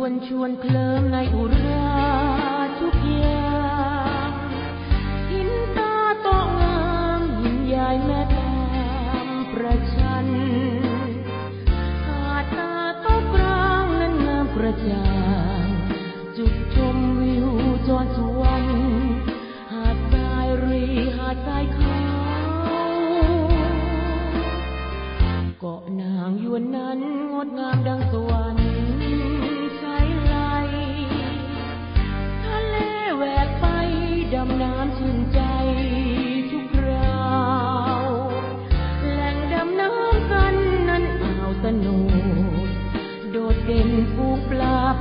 วนชวนเคลิ้มในอุราทุกอย่างหินตาโตงามหินยายแม่ตามประชันหาดตาโตกลางนั้นงามประจ่างจุดชมวิวจอนสวรรค์หาดทรายรีหาดทรายขาวเกาะนางยวนนั้นงดงามดังส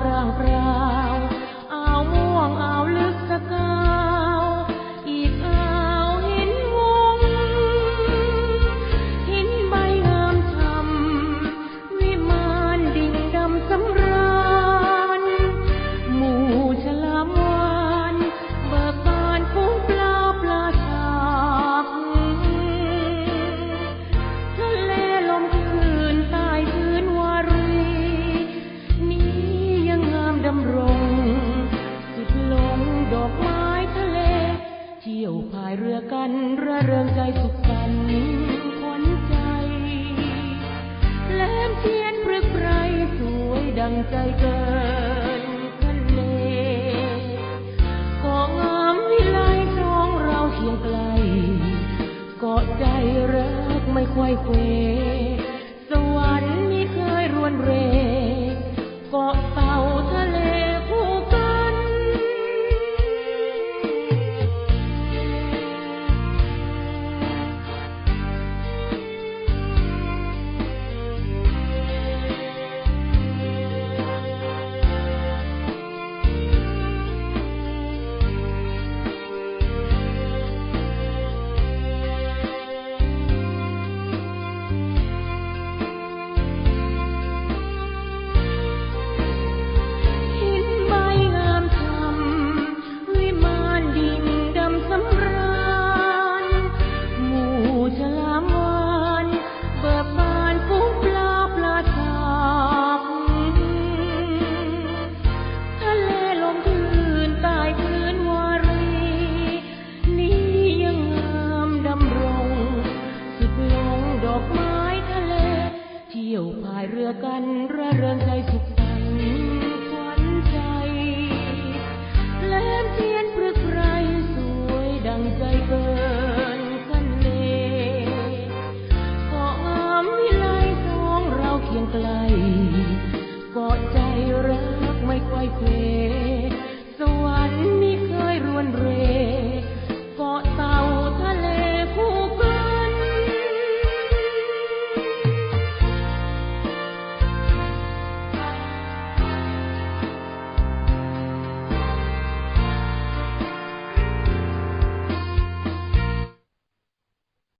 รางายเรือกันระเริงใจสุขสันขวัญใจแหลมเทียนพรึกไรสวยดังใจเกินทะเลเกาะงามวิไลทองเราเคียงไกลกอดใจรักไม่ควายเคว เรือกันระเริงใจสุข